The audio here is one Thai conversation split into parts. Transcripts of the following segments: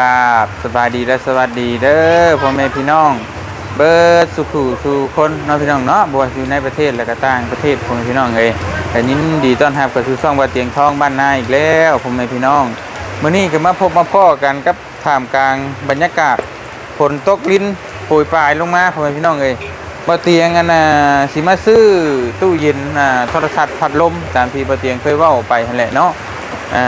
ราบสบายดีและสวัสดีเด้อพ่อแม่พี่น้อง เบิร์ดสุขุสู่คนน้องพี่น้องเนาะบวชอยู่ในประเทศและก็ต่างประเทศพ่อแม่พี่น้องเลยแต่ยินดีต้อนรับกับสู่ช่องว่าเตียงทองบ้านนาอีกแล้วพ่อแม่พี่น้องมื้อนี้ก็มาพบมาพ่อกันกับท่ามกลางบรรยากาศฝนตกลิ้นโปรยปลายลงมาพ่อแม่พี่น้องเลยบ่เตียงอันน่ะสิมาซื้อตู้เย็นอ่าโทรทัศน์พัดลมตามที่บ่เตียงเคยว้าไปนั่นแหละเนาะ อ่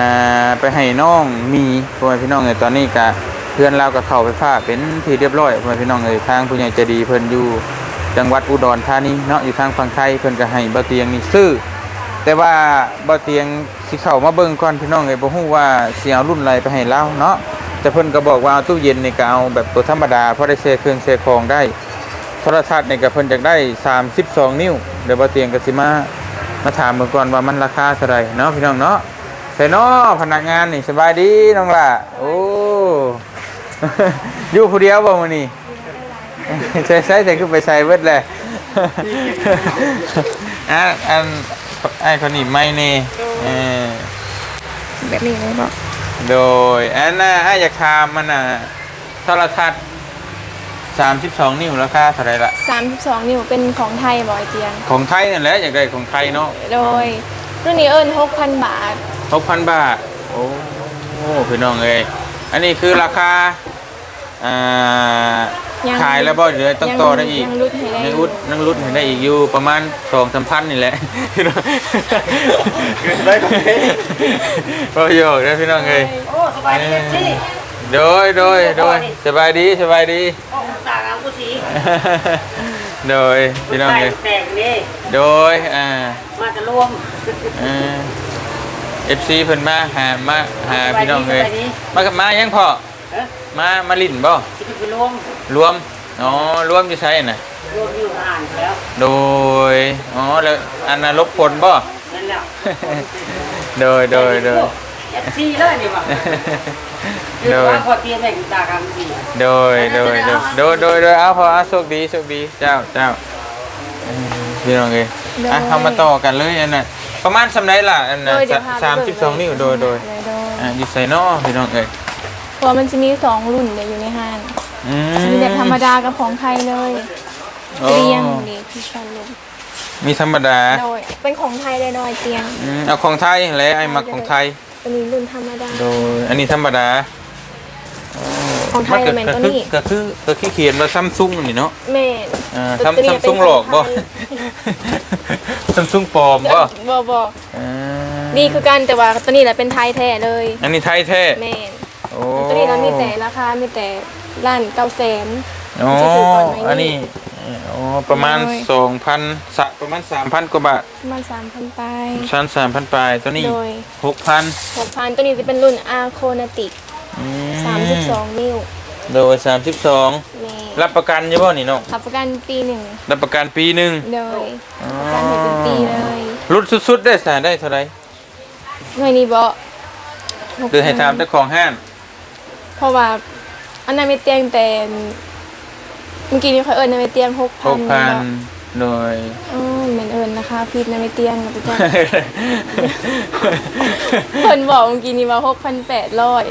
าไปให้น้องมีพ่อแม่พี่น้องเอยตอนนี้ก็เพื่อนเราก็เข้าไปฟ้าเป็นที่เรียบร้อยพ่อแม่พี่น้องเอยทางผู้ใหญ่ใจดีเพิ่นอยู่จังหวัดอุดรธานีเนาะอยู่ทางฝั่งไทยเพิ่นก็ให้บ่เตียงนี่ซื้อแต่ว่าบ่เตียงสิเข้ามาเบิ่งก่อนพี่น้องเอ้ยบ่ฮู้ว่าสิเอารุ่นอะไรไปให้เราเนาะแต่เพิ่นก็บอกว่าเอาตู้เย็นนี่ก็เอาแบบตัวธรรมดาพอได้แช่เครื่องแช่ของได้ โทรทัศน์นี่ก็เพิ่นอยากได้ 32 นิ้วเดี๋ยวบ่เตียงก็สิมามาถามเบิ่งก่อนว่ามันราคาเท่าไหร่เนาะพี่น้องเนาะ ใส่นอพนักงานนี่สบายดีน้องล่ะโอ้ อยู่ผู้เดียวบ่มื้อนี้ใส่ใส่ใส่ขึ้นไปใส่เบิดเลยอะอันไอ้คนนี้ไม่นี่เออแบบนี้เลยบอกโดยอันน่ะไอ้อยากถามมันน่ะโทรทัศน์32 นิ้วราคาเท่าไหร่ละสามสิบสองนิ้วเป็นของไทยบอยเตียง ของไทยนั่นแหละอยากได้ของไทยเนาะโดยรุ่นนี้เอิญ หกพันบาท6,000บาทโอ้โหพี่น้องเอ้ยอันนี้คือราคาอ่ายังขายแล้วบ่เดี๋ยวต้องต่อได้อีกยังรุดให้ได้ยังรุดยังรุดให้ได้อีกอยู่ประมาณสองสามพันนี่แหละพี่น้องได้ก่อนเฮ้ยประโยชน์นะพี่น้องเอ้ยโอ้สบายดีสิโดยโดยโดยสบายดีสบายดี โอ้ตากเอากูสีโดยพี่น้องใส่เอ้ยแตกนี่โดยอ่า มาจะรวม เอฟ ซีเพิ่นมาหามาหาพี่น้องเอ้ยสบายดีมากับมายังพ่อเอ๊ะมามาลิ้นบ่จะไปรวมรวมอ๋อรวมอยู่ใช่น่ะรวมอยู่อ่านแล้วโดยอ๋อแล้วอันน่ะลบผลบ่นั่นแหละโดยโดยโดยเอฟซีเลยนี่ว่ะคือโดยว่าพอเตรียมแบ่งตากรรมสีโดยโดยโดยโดยโดยโดยเอาพอเอาโชคดีโชคดีเจ้าเจ้าเอ้ยพี่น้องเอ้ยอะทำมาต่อกันเลยอันน่ะ ประมาณสำไรล่ะอันโดน่ะยเดี๋ยวพาไปสามสิบสองนิ้วโดยโดยเลยโดยอะอยู่ใส่นอพี่น้องเอ้ยเพราะมันจะมีสองรุ่นเดี๋ยวอยู่ในห้างอืมีแบบธรรมดากับของไทยเลยโอ้เตียงนี่ที่ชันลงมีธรรมดาโดยเป็นของไทยเลยหน่อยเตียงอืมเอาของไทยแหละไอ้มักของไทยอันนี้รุ่นธรรมดา โดยอันนี้ธรรมดาโของไทยก็แม่นก็ตัวคือนี้ก็คือก็คือเขียนว่าซัมซุงนี่เนาะแม่น อ่าตัวซัมนี้ซัมเป็นซุงหลอกของบ่ไทย ซัมซุงปลอมบ่บ่บ่อ่านี่คือกันแต่ว่าตัวนี้แหละเป็นไทยแท้เลยอันนี้ไทยแท้แม่นโอ้ตัวนี้เรามีแต่ราคามีแต่ล้านเก้าแสน อ๋อจะถือก่อนไหมอันนี้อ๋อประมาณโอ้ยสองพันสะประมาณสามพันกว่าบาทประมาณสามพันไปชั้นสามพันปลายตัวนี้โดยหกพันหกพันตัวนี้จะเป็นรุ่นอาโคนาติกสามสิบสองนิ้วโดยสามสิบสองแม่ รับประกันใช่ป่ะนี่น้องรับประกันปีหนึ่งรับประกันปีหนึ่งโดยประกันให้เป็นปีเลยรุดสุดๆได้สาได้เท่าไหรหน่วยนี้บ่หรือให้ถามเจ้าของห้างเพราะว่าอันนั้นไม่เตียงแต่เมื่อกี้นี้เขาเอิญในไม่เตียงหกหพันกพันโดยอ๋อเหมือนเอิญนะคะพีดในไม่เตียงนะพี่จ้าเพิ่นบอกเมื่อกี้นี้ว่าหกพันแปดร้อย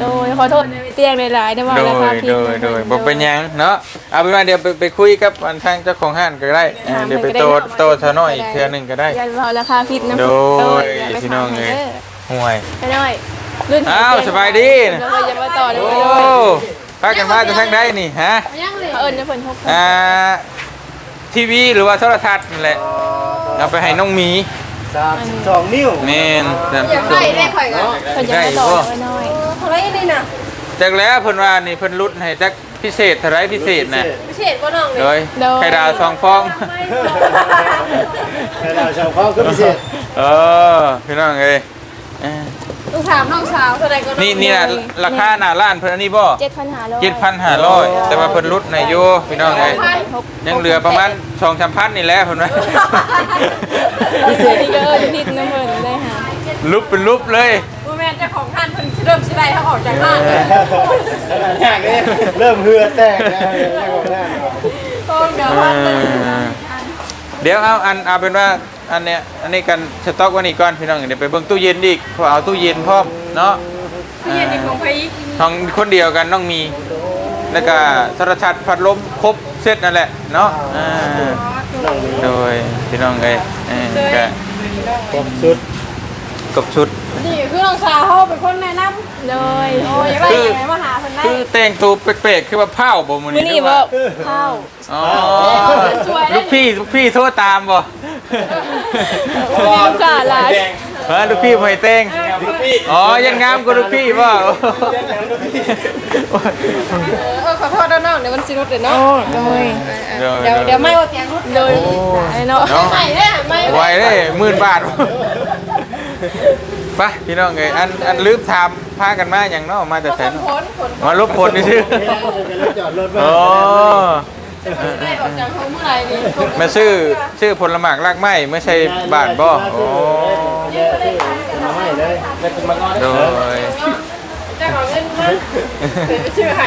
โดยขอโทษในไม่ เตียงหลายๆได้ว่าโดราคายผิดโดยโดยบอกเป็นหยังเนาะเอาเป็นว่าเดี๋ยวไปไปคุยกับอันทางเจ้าของห้างก็ได้เออเดี๋ยวไปโตโตเท่าน้อยอีกเทื่อหนึงก็ได้ อย่าว่าราคาผิดนะโดยอย่าไปพี่น้องถามเอ้ยให้ด้ห่วยไปหน่อยรุ่นอ้าวสบายดี แล้วก็อย่ามาต่อเลยโอ้ไปเลยพากันมาจะทางใดนี่ฮะเขาเอิญในเพิ่นหกพันอ่าทีวีหรือว่าโทรทัศน์นั่นแหละเอาไปให้น้องหมีสามสิบสองนิ้วแมนสามสิบสองเพิ่นจะมาต่อเลยหน่อยเขาไรนี่นะ จากแล้วเพิ่นว่านี่เพิ่นรุดให้จักพิเศษเท่าไรพิเศษนะพิเศษบ่น้องโดเลยยไข่ดาวสองฟองให้เราชาวเขาคือพิเศษเออพี่น้องเอ้ยเอ้ยลูกถามน้องสาวเท่าไรก็น้องนี่นี่นะราคาหน้าร้านเพิ่นอันนี้บ่เจ็ดพันห้าร้อยเจ็ดพันห้าร้อยแต่ว่าเพิ่นลดในโยพี่น้องเอ้ยยังเหลือประมาณสองสามพันนี่แหละเพิ่นว่า พิเศษนี่ก็เอิญผิดนะเพิ่นได้หาลุบเป็นลุบเลยบ่แม่นเจ้าของท่านเพิ่น เริ่มสิได้เขาออกจากบ้านเลยแห้งเลยเริ่มเหือแตกแล้วเรื่องของหน้าโอ้เดี๋ยวเอว่าเพิ่นอเดี๋ยวเอาอันเอาเป็นว่าอันเนี้ยอันนี้กันสต็อกไว้นี่ก่อนพี่น้องเดี๋ยวไปเบิ่งตู้เย็นอีกเพอเอาตู้เย็นพร้อมเนาะพี่เย็นนี่ของไผห้องคนเดียวกันต้องมี แล้วก็โทรทัศน์พัดลมครบเซตนั่นแหละเนาะอ่าน้องมีโดยพี่น้องเอ้ยเออก็ครบชุด กบชุด นี่คือน้องสาวเขาเป็นคนแนะนำโดยโอ้ยอยากได้ยังไงมาหาเพิ่นได้คือแต่งตัวแปลกๆคือว่าเผาบ่มื้อมื้อนี้นี้บ่ข้าวอ๋อลูกพี่ลูกพี่โทรตามบ่มีลูกค้าหลาย เออลูกพี่หอยเต้งอ๋อยังงามกว่าลูกพี่บ่เออขอโทษนะน้องเดี๋ยวมันสิรถเดี๋ยวเนาะโดยเดี๋ยวเดี๋ยวเดี๋ยวไม่เอาเตียงรถโดยไอ้เนาะ เนาะใส่เนี่ยไม่ไวเลยหมื่นบาท ไปพี่น้องเอ้ยอันอันลืมถามพากันมาอย่างเนาะมาแต่คไสนเนาะผลผลมาลบผลนี่ชื่อไม่ได้จะไปจอดรถมาอ๋อได้ออกจากเขาเมื่อไหร่นี่มาชื่อชื่อผลหมากรากไม้ไม่ใช่บาทบ่โอ้มาให้เลยไม่เป็นมังกรโดยจะ ชื่อให้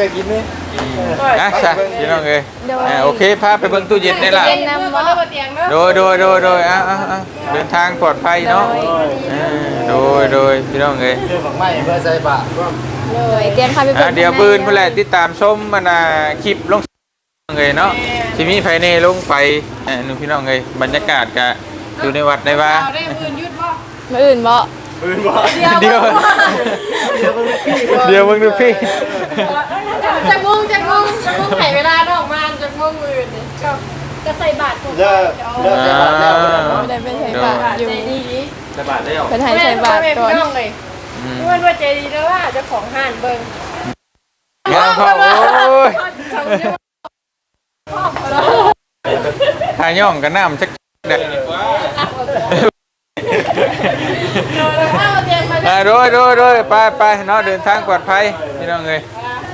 ก็กินนี่อะซะพี่น้องเอ้ยอ่าโอเคพาไปเบิ่งตู้เย็นได้ละเย็นนำมาบ่เริ่มเตียงเนาะโดยโดยโดยโดยอะอะอะเดินทางปลอดภัยเนาะเออโดยโดยพี่น้องเอ้ย เรื่องของไม้เพื่อใส่บาตรร่วมเลยเตรียมพาไปอะเบิ่งเดี๋ยวบืนเพื่อแหละติดตามชมมันอะคลิปลงเลยเนาะที่มีภายในลงไปเออหนูพี่น้องเอ้ยบรรยากาศกะอยู่ในวัดได้ว่าเอาได้ปืนยุดบ่ มื้ออื่นบ่ ปืนบ่เดียวเดี๋ยวมึงพี่เดี๋ยวมึงดูพี่จากมุ้งจากมุ้งจากมุ้งไห้เวลาน้องมาจากมุ้งมือเนี่ยก็จะใส่บาตรผมเลิกเลิกใส่บาตรแล้วไม่ได้ไปใส่บาตรอยู่ใส่บาตรได้หรอเป็นให้ใส่บาตรก่อนเลยอืมนี่มันว่าใจดีแล้วว่าจ้าของห้านเบิ่งงานพ่อโอ้ยทายย่องกันน้ำจักเด็ด อาเตียงมาอ่าโดยโดยโดยไปไปเนาะเดินทางปลอดภัยพี่น้องเอ้ย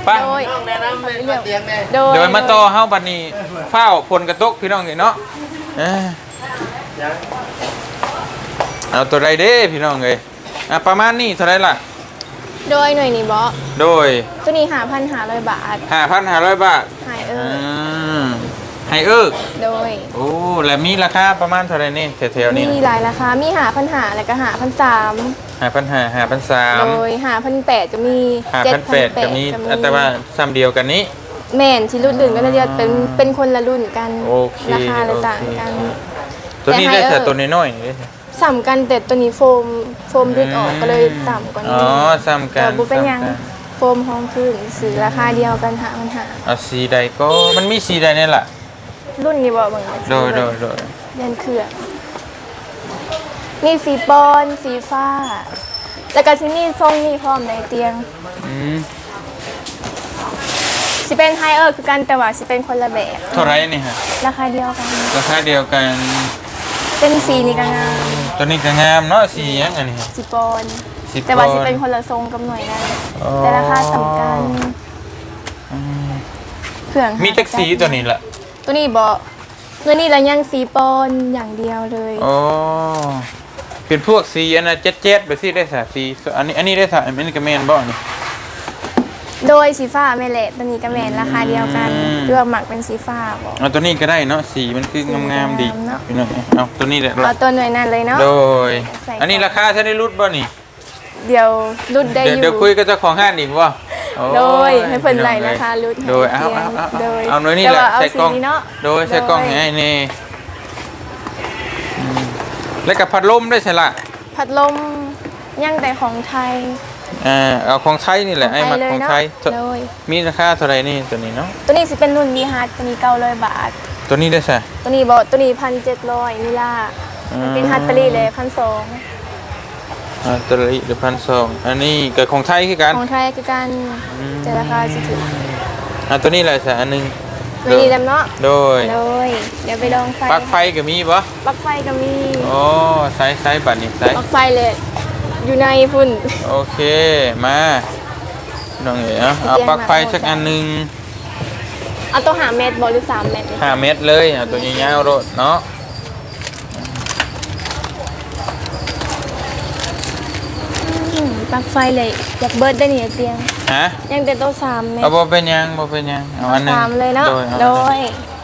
ไปโดยน้องแนะนำเลยมาเตียงแน่โดยเดี๋ยวมาต่อเฮาบัดนี้เฝ้าผลกระตกพี่น้องเอ้ยเนาะเอ้ยยังเอาตัวใดเด้พี่น้องเอ้ยอะประมาณนี้เท่าไหรล่ะ โดยหน่วยนี้บ่โดยตัวนี้5,500บาท 5,500 บาท หายเออือม ให้เอิกโดย โอ้แล้วมีราคาประมาณเท่าไหรนี่แถวๆนี้มีหลายราคา มี5,500แล้วก็5,300 5,500 5,300โดย5,800ก็มี5,800ก็มี แต่ว่าซ้ำเดียวกันนี้แม่นที่รุ่นอื่นก็จะเรียกเป็นเป็นคนละรุ่นกันโอเคราคาละโอเคต่างกัน ตัวนี้แต่ได้ให้แต่เอิ้กตัวน้อยๆนี่สัมกันแต่ตัวนี้โฟมโฟมดึดออกก็เลยต่ำกว่าอ๋นี้อซ้ำกัแต่นบุเป็นหยังซ้ำกันโฟมห้องขึ้นซื้อราคาเดียวกันหามันหาเอาสีใดก็มันมีสีใดนี่แหละ รุ่นนี้บอกบางโดยโดยโดยเล่นเครื่องมีสีปอนสีฟ้า แล้วก็ที่นี่ทรงนี่พร้อมในเตียงอืมสิเป็นไฮเออร์คือกันแต่ว่าสิเป็นคนละแบบเท่าไหรนี่ฮะราคาเดียวกัน ราคาเดียวกันเป็นสีนี่ก็งามตัวนี้ก็งามเนาะสีหยังอันนี้สีปอนสีแต่ว่าปอนสิเป็นคนละทรงกับหน่วยนั้นอ๋อแต่ราคาสำคัญอืมเครื่องมีแท็กสีตัวนี้ละ ตัวนี้บอกเงินนี่ละยังสีปอนอย่างเดียวเลย อ๋อเป็นพวกสีอันน่ะเจ็ดเจ็ดๆไปสิได้สาสีอันนี้อันนี้ได้สาอันนี้ก็แม่นบ่นี่ โดยสีฟ้าแม่เละตัวนี้กับแมนราคาเดียวกันอืม เลือกหมักเป็นสีฟ้าบอกเอาตัวนี้ก็ได้เนาะสีมันคืองามๆดีงามเนาะ พี่น้องเอาตัวนี้แหละเอาตัวหน่วยนั้นเลยเนาะ โดย ใส่อันนี้ราคาจะได้รุดบ่นี่ เดี๋ยวรุดได้อเดี๋ยวยู่เดี๋ยวคุยกับเจ้าของห้างอีกว่า โดยให้เพิ่นไล่ราคารุดโดยเอาเอาเอาโดยเอาหน่วยนี่แต่แหละว่าเอาใส่กล้องสีนี้เนาะโดยใส่กล้องโดยให้นี่อืมแล้วกับพัดลมได้วยใช่ละพัดลมย่างแต่ของไทยอ่าเอาของไทยนี่แหละไอ้มักของไทยโดยมีราคาเท่าไหรนี่ตัวนี้เนาะตัวนี้สิเป็นรุ่นวีฮาร์ดตัวนี้900บาท ตัวนี้ได้ใช่ตัวนี้บอกตัวนี้1,700มิล่ามันเป็นฮัตเตอรี่เลย1,200อ่าตัวนี้เดี๋ยวพันสองอันนี้กับของไทยคือกันของไทยคือการอืมแต่ราคาสิถึงอ่าตัวนี้แหละใช่อันหนึงไม่มีดำเนาะโดยโดยเดี๋ยวไปลองไฟปลั๊กไฟก็มีปะปลั๊กไฟก็มีโอ้ไซส์ไซส์บัตรนี่ไซปส์ลั๊กไฟเลยอยู่ในพุ่นโอเคมาน้องเอ๋เอาเอาปลั๊กไฟสักอันหนึงเอาตัวหาเมตรบอหรือสามเมตรห้าเมตรเลยเอาตัวยาวๆโรดเนาะ อืม ปลั๊กไฟเลยอยากเบิร์ดได้เนี่ยเตียง ฮะยังแต่ตัวสามเมตเอารบ่เป็นหยังบ่เป็นหยังเอาอันหนึงสามเลยเนาะ โดยเอาโดอันหนึ่งย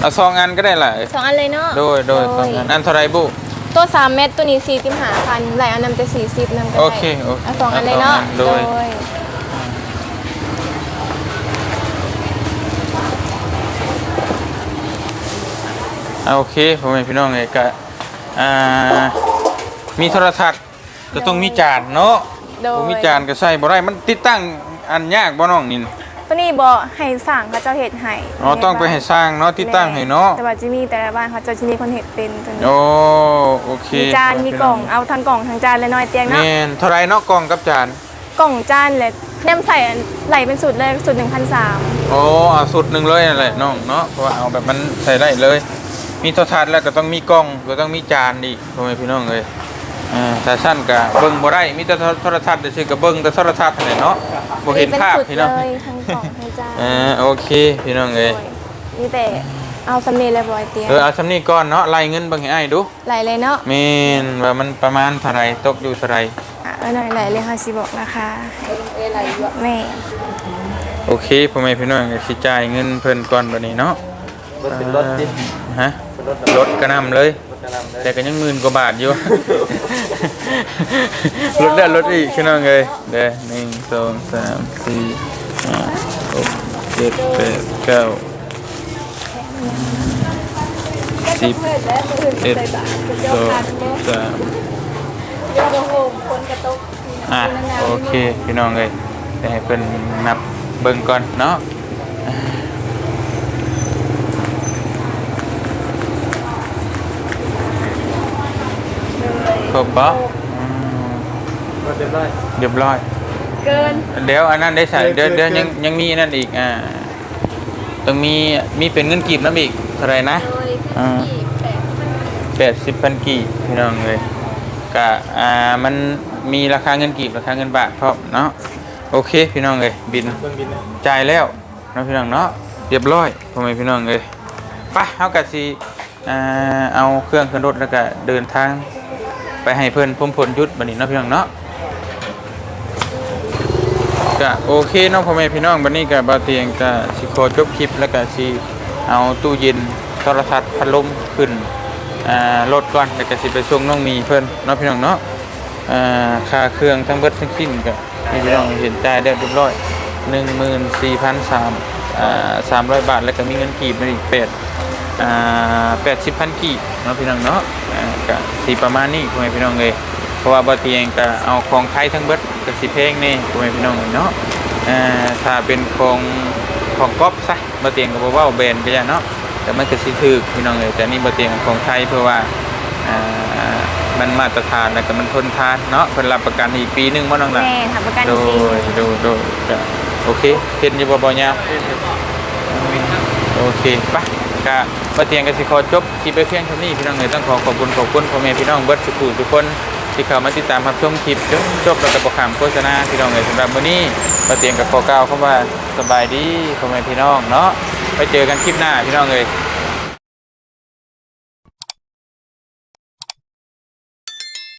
เอาสองอันก็ได้ล่ะสองอันเลยเนาะโดยโดยสองอันอันเท่าไรบุตัวสามเม็ดตัวนี้สี่สิบห้าพันไหลเอานำแต่สี่สิบนำก็ได้โอเคโอเคเอาสองอันเลยเนาะโดยโดยอ่าโอเคพ่อแม่พี่น้องเอ้ยก็อ่า มีโทรทัศน์ก็ต้องมีจานเนาะโดย บ่มีจานก็ใส่บ่ได้มันติดตั้งอันยากบ่น้องนินตัวนี้บ่ให้สั่งเขาเจ้าเฮ็ดให้อ๋อต้องไปให้สร้างเนาะติดตั้งให้เนาะแต่ว่าจะมีแต่ละบ้านเขาเจ้าจะมีคนเฮ็ดเป็นตัวนี้โอ้โอเคมีจานมีกล่องเอาทั้งกล่องทั้งจานเลยน้อยเตียงเนาะแม่นเท่าไรเนาะกล่องกับจาน กล่องจานเลยแนมใส่ไหลเป็นสุดเลยสุด1,300โอ้เอาสุดหนึ่งเลยนั่นแหละน้องเนาะเพราะว่าเอาแบบมันใส่ได้เลย มีโทรทัศน์แล้วก็ต้องมีกล้องก็ต้องมีจานอีกพ่อแม่พี่น้องเลย อ่าแต่สั้นก็เบิ่งบ่ได้มีแต่โทรทัศน์แต่ชื่อก็เบิ่งแต่โทรทัศน์นั่นแหละเนาะบ่เห็นภาพป็สุดพี่น้องเลยทั้งกล่องทั้งจานอ่าโอเคพี่น้องเอ้ยนี่แต่เอาสำเร็จเรียบร้อยเตียงเออเอาสำนี้ก่อนเนาะไล่เงินเบิ่งให้อ้ายดูไหลเลยเนาะแม่นว่ามันประมาณเท่าไหร่ตกอยู่เท่าไหร่อะเอาหน่อยไหลเลยค่ะสิบอกนะคะแม่โอเคพ่อแม่พี่น้องก็สิจ่ายเงินเพิ่นก่อนบัดนี้เนาะรถเป็นรถดิฮะรถกระหนำเลย แต่ก็ยังหมื่นกว่าบาทอยู่ ลดได้ลดอีกพี่น้องเลยเด้หนึ่งสองสามสี่ห้าหกเจ็ดแปดเก้าสิบเอ็ดสองสามอะโอเคพี่น้องเลยแต่ให้เป็นนับเบิ่งก่อนเนาะ ครบปะอืมเรียบร้อยเรียบร้อย เกิน เดี๋ยวอันนั้นได้ใส่เดี๋ยวเดี๋ยวยังยังมีนั่นอีกอ่าต้องมีมีเป็นเงินกีบน้ำอีกเท่าไรนะอ่าแปดสิบพันกีบพี่น้องเลยกะอ่ามันมีราคาเงินกีบราคาเงินบาทพร้อมเนาะโอเคพี่น้องเลยบินจ่ายแล้วนะพี่น้องเนาะเรียบร้อยพ่อแม่พี่น้องเลยไปเฮากะสิอ่าเอาเครื่องขึ้นรถแล้วก็เดินทาง ไปให้เพื่อนพุ่มพลยุทธบัดนี้เนาะพี่น้องเนาะก็โอเคน้องพ่อแม่พี่น้องวันนี้ก็บ่าเตียงก็สิขอจบคลิปแล้วก็สิเอาตู้เย็นโทรทัศน์พัดลมขึ้นอ่ารถก่อนแล้วก็สิไปส่งน้องมีเพิ่อนเนาะพี่น้องเนาะอ่าค่าเครื่องทั้งเบิดทั้งสิ้นก็ให้พี่น้องเห็นใจได้เรียบร้อย14,300อ่า300บาทแล้วก็มีเงินกีบมาอีก8อ่า80,000กีบเนาะพี่น้องเนาะ ก็สิประมาณนี้พ่อแม่พี่น้องเลยเพราะว่าบ่เตียงก็เอาของไทยทั้งเบิดก็สิแพงแน่พ่อแม่พี่น้องเนาะอ่าถ้าเป็นของของก๊อปซะบ่เตียงก็บ่เว้าแบรนด์ก็อย่าเนาะแต่มันก็สิถูกพี่น้องเอ้ยแต่นี่บ่เตียงของไทยเพื่อว่าอ่ามันมาตรฐานแล้วก็มันทนทานเนาะเพิ่นรับประกันอีกปีหนึงบ่น้องล่ะแม่ทำประกันโดจริงยโดยโดยก็โอเคเห็นอยู่บ่บ่ยาวโอเคปะก็บ่เตียงก็สิขอจบคลิปไปเพียงเท่านี้พี่น้องเลยต้องขอขอบคุณขอบคุณพ่อแม่พี่น้องเบิร์ดสุขุทุกคนที่เข้ามาติดตามรับชมคลิปจบจบแล้วก็ประคำโฆษณาพี่น้องเลยสำหรับวันนี้ประเตียงกับขอกล่าเข้ามาสบายดีพ่อแม่พี่น้องเนาะไปเจอกันคลิปหน้าพี่น้องเลย